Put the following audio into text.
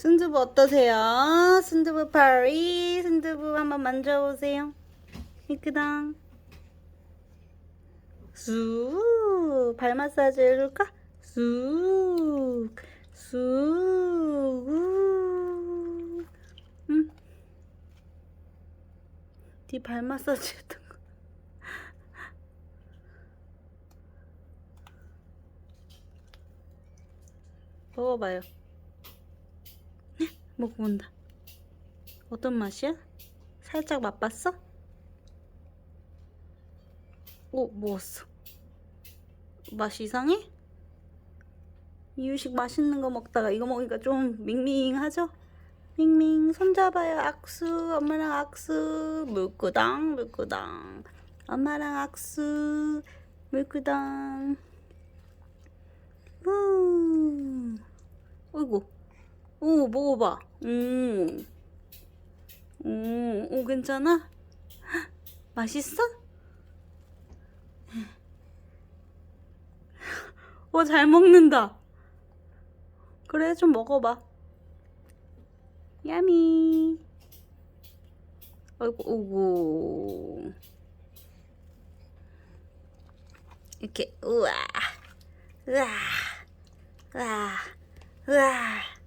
순두부 어떠세요? 순두부 파리 순두부 한번 만져보세요 이끄당 쑥발 마사지 해줄까? 쑥 쑥, 우. 응. 네발 마사지 했던 거. 먹어봐요. 먹어본다. 어떤 맛이야? 살짝 맛봤어? 오, 먹었어. 맛이 이상해? 이유식 맛있는 거 먹다가 이거 먹으니까 좀 밍밍하죠? 밍밍 손잡아요 악수 엄마랑 악수 물구당 물구당 엄마랑 악수 물구당 후 어이구 오 먹어봐. 음. 오, 오 괜찮아? 헉, 맛있어? 어 잘 먹는다. 그래 좀 먹어봐. 야미. 아이고 오고. 이렇게 우와. 우와. 우와. 우와